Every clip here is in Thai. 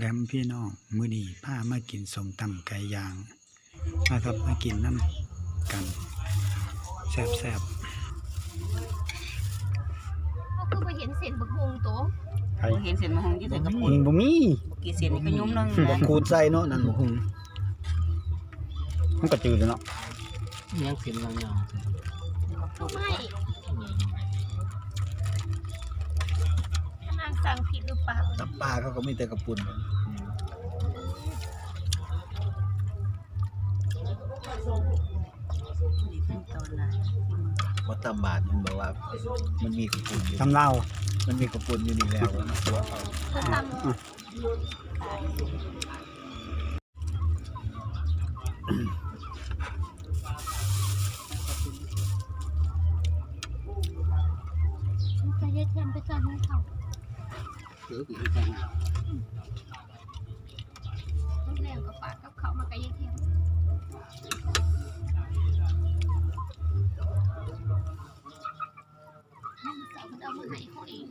แหลมพี่น้องมื้อนี้พามากินสมตำไก่ย่างนะครับมากินน้ำกันแซ่บเขาคือไปเห็นเส้นบักฮงโตๆไก่บ่เห็นเส้นมะฮงอยู่แต่กระปุอืนมบ่มีกี่เส้นนี่ก็ยุ่มนึงบ่นะขูดใส่เนาะนั่นบ่คงมันก็จืดแล้วเนาะยังเส้นยาวเขาไม่นาง สั่งผิดหรือเปล่าตับปลาเขาก็มีแต่กระปุ่นนี่ขั้นตอนละว่าตำบาดมันบอกว่า มันมีกระปุ่นอยู่ตำลาวมันมีกระปุ่นอยู่นี่แล้วนะตัวเขาเธอทำจะยึดเทียนไปก่อนให้เขา ๆคือคือกันต้องแงกับปากกับเขามากระยึดเทียนให้มันใส่มันเอามาให้เขาเอง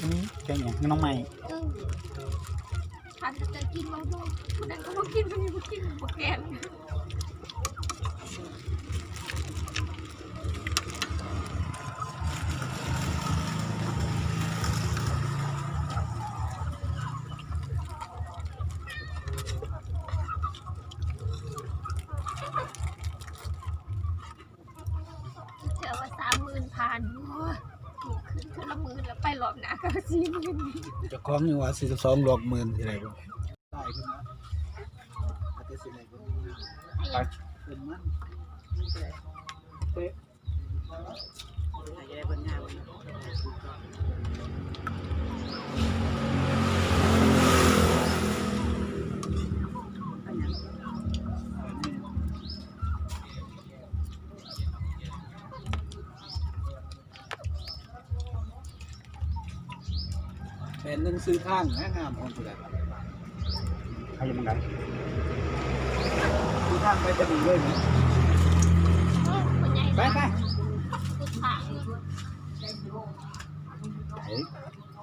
อันนี้แกงหยังน้องใหม่เออฉันจะกินเราด้วยคนนั้นก็มากินคนนี้มากินบกแกน เจอว่าสานถูกขึ้นคนละหมื่นแล้วไปรอบหน้าก็สี่หมื่นจะคล้องอยู่ว่าสี่สิบสองหลอกหมื่นที่ไหนบ่ได้ขึ้นมาอาจจะสิไหนบ่ให้ยังเป็นมันอาจจะได้เบิ่งงามเป๊ะ ซื้อข้างนะงามของผู้ใดใครจะมันกันซื้อข้างไปจะดีเลยมั้ยเออคนใหญ่ไปไปสุดทาง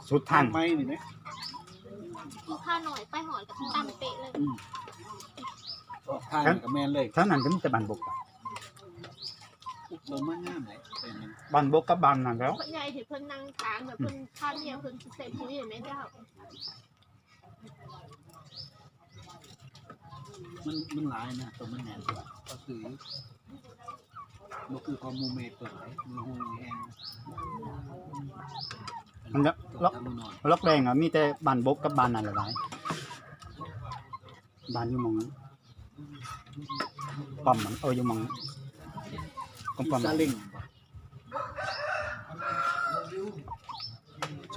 สุดทางไม้นี่ไหมลูกค้าหน่อยไปหอยกับตั้มเป๊ะเลยออกทางกับแมนเลยเท่านั้นก็มีแต่บ้านบกอะลงมางามเลย เป็นมันบ้านบกกับบ้านนั่นแล้ว คนใหญ่ที่เพิ่นนั่งทางแบบเพิ่นข้าวเหนียวเพิ่นใส่ปุ๋ยเห็นไหมเจ้ามันมันหลายนะตัวมันแน่นกว่าก็คือมันคือของหมูเมดเปิดไว้มือหูแห้งมันจะล็อกทำมือนอนล็อกแรงอะมีแต่บ้านบกกับบ้านนั่นแหละหลายบ้านอยู่หมองนั้นปั๊มมันเอออยู่หมองกลมปั๊มซาเลิง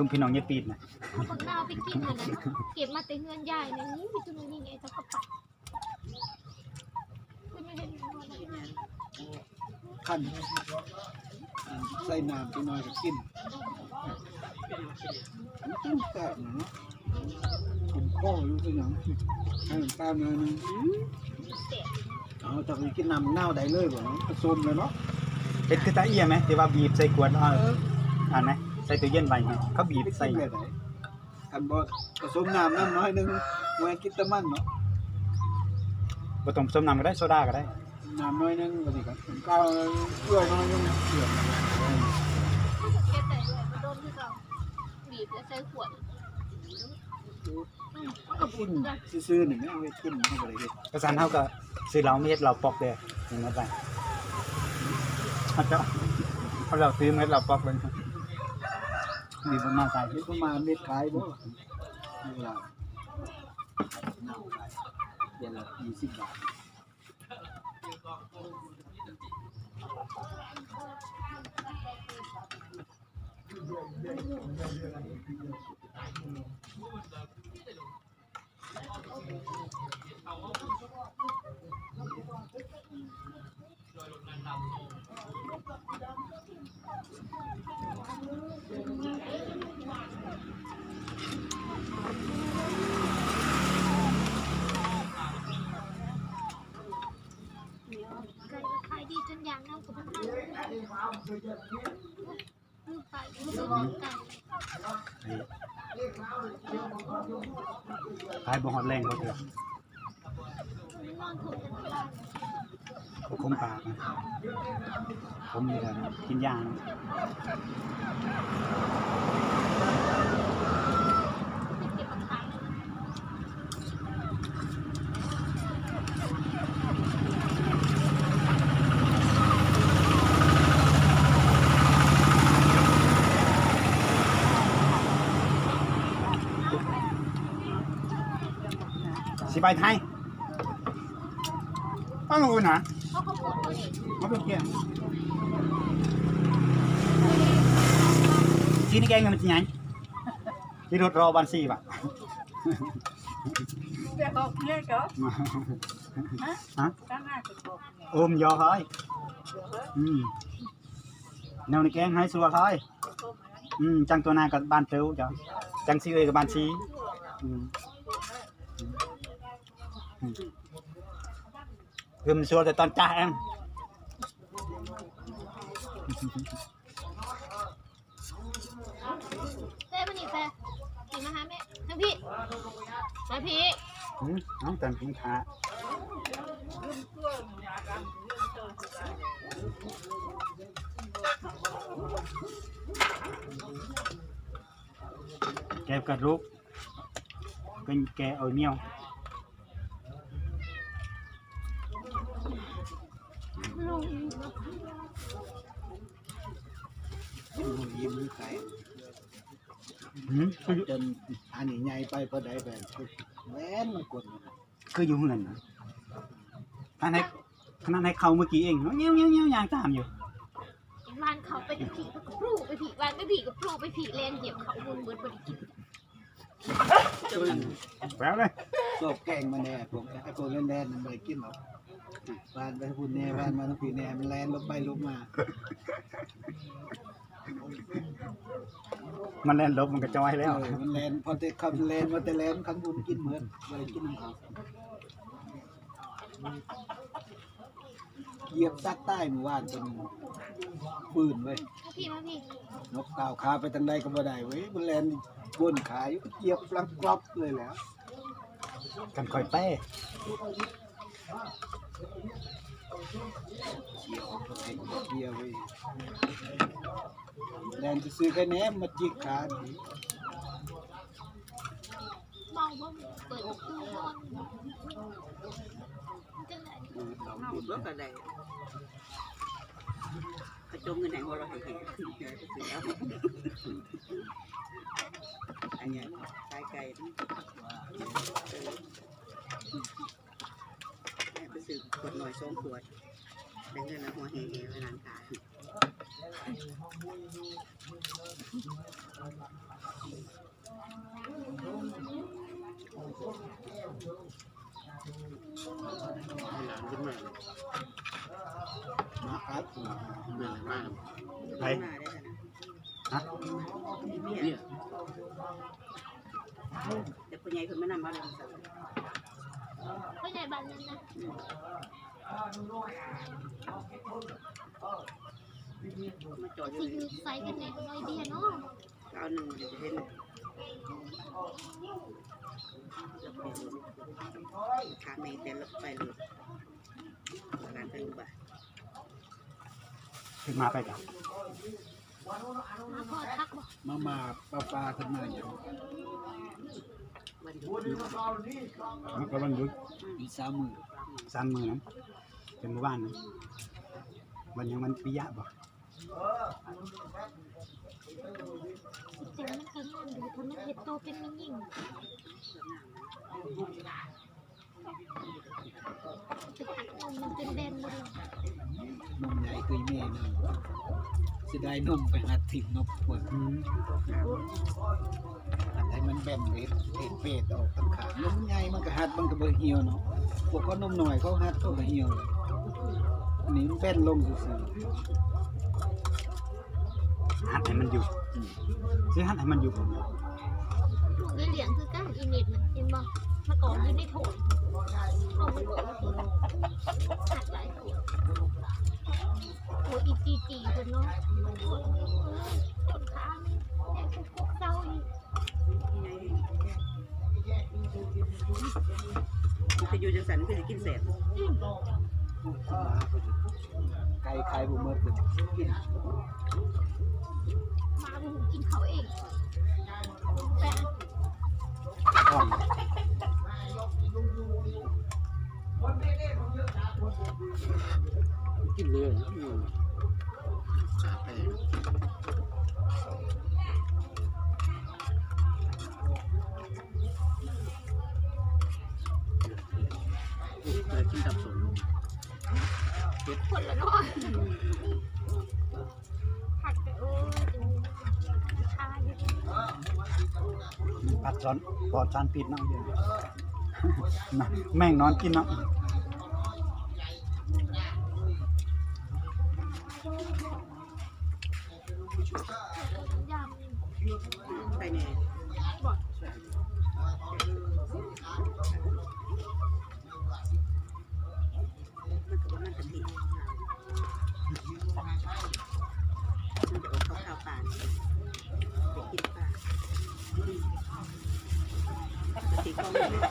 ชุมพี่น้องเยปีดนะคนดาวไปกินอันนั้นเก็บมาแต่เงินใหญ่ในนี้มีจำนวนยังไงเจ้าก็ปัดไม่ได้ขั้นใส่น้ำไปหน่อยก็กินมันต้องแซ่บนะเนาะผมข้ออยู่คือหยังให้มันตามหน่อยหนึงเจ็บเอาแต่ไปกินน้ำเน่าได้เลยบ่เนาะผสมเลยเนาะเป็นคือตาเอียไหมที่ว่าบีบใส่ขวดเอาอ่านไหมใส่ตู้เย็นไว้ไหมเขาบีบไปใส่ใส่แบบไหนคันบ่ผสมน้ำน้ำน้อยหนึงไว้กินแตะมันเนาะบ่ต้องผสมน้ำก็ได้โซดาก็ได้น้ำน้อยหนึงก็สิครับผมก้าวเกลือน้อยหนึงเกลือเก็บแต่เลยมาโดนที่เราบีบแล้วใส่ขวดก็กินซื่อๆนี่ไม่เอาไว้กินไม่ได้เฮ็ดกระสันเฮาก็ซื้อเราไม่เฮ็ดเราปอกเด้อนี่มาไปเขาจะเขาเราซื้อเม็ดเราปอกเลยมีบ่ มาใส่เฮ็ดประมาเม็ดขายบ่เวลาเน่าขายเดือนละ20บาทเขายบ่ฮอดแรงเขาเถอะไม่นอนถูกกันที่บ้าคมปากนะผมนี่ก็กินยางะ ไม่เก็บมาขาย สิไปไทยอ้าวนะเขาก็ปวดตัวเองมาเป็นเกียงทีนี่แกงเงินมันจะไงที่รถรอบันซี่ป่ะเดี๋ยวเขาเรียกเหรอฮะตั้งหน้าจะบอกโอมยอเฮ้ยอืมแนวในแกงให้สัวเฮ้ยอืมจังตัวหนากับบ้านเต้าจ้ะจังซีเอยกับบ้านซีอืมอืม คือมันสัวแต่ตอนจ้าเองเต้มานี่แฟนี่มาหาแม่ทั้งพี่มาพี่อืมน้องเติมกินขาแกกัดลูกเป็นแกเอาเมียว ลง ดู ยิ้มใส่อืมคืออยู่จนอันนี้ใหญ่ไปพอได้แบบแว้นมันกดคืออยู่เหือนนะขนาดให้ขนาดให้เขาเมื่อกี้เองเงี้ยวเงี้ยวเงี้ยวยางตามอยู่บ้านเขาไปผีกับปลูกไปผีบ้านไปผีกับปลูกไปผีเลนเหยียบเขาบุญเบิดบริกินแป๊บเลยพวกแกงมาแน่พวกไอ้พวกแน่นๆมันไม่กินหรอกบ้านไปพูดแน่บ้านมาทั้งปีแน่มันแลนลบไปลบมา มันแล่นลบมันก็จอยแล้ว เออมันแลนพอแต่คำแลนมาแต่แลนคำบุญกินเหมือนไม่ได้กินน้ำเขาเหยียบซักใต้หมู่บ้านจนปืนเว้ยมาพี่มาพี่นกก้าวขาไปทางใดก็บ่ได้เว้ยมันแลนบนขาอยู่เหยียบฟลังกรอบเลยแหล้ว กันคอยแป้ เขียวก็เก่งเขียวเว้ยแลนจะซื้อแค่แหนมาจิกขาดิเมาบ่เปิดอกตู้นอนจังไหนเราเอากินรถอะไรกระจงเงินไหนหัวเราะแห่ๆเสืออันนี้ยไก่ไก่ไปซื้อขวดหน่อยสองขวด ได้เงินแล้วหัวแห่ๆไปร้านขายมาอัดเมื่อไหร่มากไปมาได้ขนาดฮะเนี่ยแต่คนใหญ่คนไม่นำมาเลยสักก็ใหญ่บ้านนั้นนะ สิยู่คือไซส์กันแน่น้อยเดียวเนาะเอาหนึ่งเดี๋ยวเห็นทางในแต่ละไปเลยร้านไปรูบ้าขึ้นมาไปกันมาพ่อทักบอกมามาปลาปลาขึ้นมาอย่างวันนี้มันก็วันหยุดอีสามมือสามมือนะ เป็นหมู่บ้านนะวันยังมันปิยะบ่แต่มันก็งามดูทำมันเห็ดโตเป็นมันยิ่งไปหักนมมันเป็นแบนหมดเลยนมใหญ่คือแม่นั่นจะได้นมไปหัดถิ่นนกพวกอืมหัดให้มันแบนเวทเวทเวทออกตั้งขานมใหญ่มันก็หัดมันก็บ่เหี่ยวเนาะพวกเขานมหน่อยเขาหัดเขาก็เหี่ยวเลยอั นนี้มันแบนลงซื่อหัดให้มันอยู่ซื้อหัดให้มันอยู่ผมถูกได้เหรียญคือก้านอีเน็ตน่ะเห็นบ่มาก่อนอยู่ในโถนเอามันก่อนมาคือหักหลายโถนโอ้ยอีจีจีคนเนาะคนขามันแอบกุกกุกเศร้าอีกที่ไหนคืออยู่จังสันคือสิกินแสบ ไก่ไข่บุเมิดก็กินมาบุกินเขาเองกินเลย คนละเนาะผัดไปโอ้ยชาอยู่ผัดร้อนปลอดสารพิษเนาะเดี๋ยวน่ะแม่งนอนกินเนาะยำไปแน่ บอก มันก็บ่มันกันดีมันจะออกข้าวๆ ปลาไปกินปลาสีกล้องเนี่ย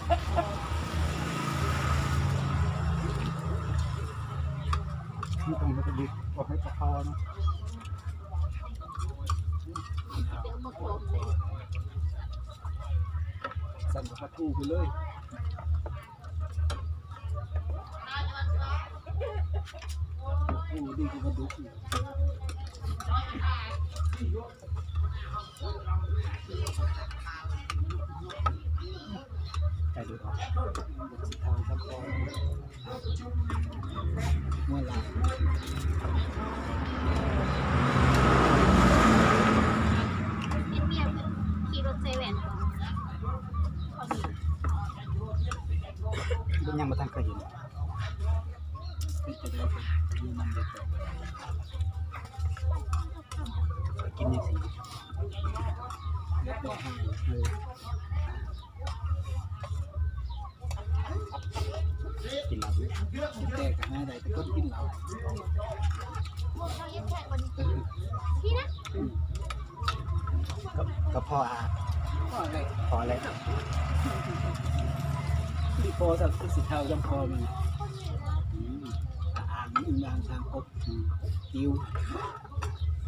นี่ตรงนี้ก็ดีบอกให้กะเพรานะสั่นกับปลาทูไปเลยโอ้ดีกว่าดุกอีก ไก่ดูออกสิทางทับคอเมื่อไหร่เอ็นเมียเป็นยังมาทางเคยเห็นเป็นจะได้ดูมันเด็ด กินยังสีเออกินแล้วแต่กับหน้าใดแต่ก็กินเหล้าเราเย็นแค่วันนี้พี่นะก็ก็พ่ออาก็อะไรพอแล้วที่พอสักสิเท่าจำพอมันคนเหนื่อยนะอืมอ่านทางกบติว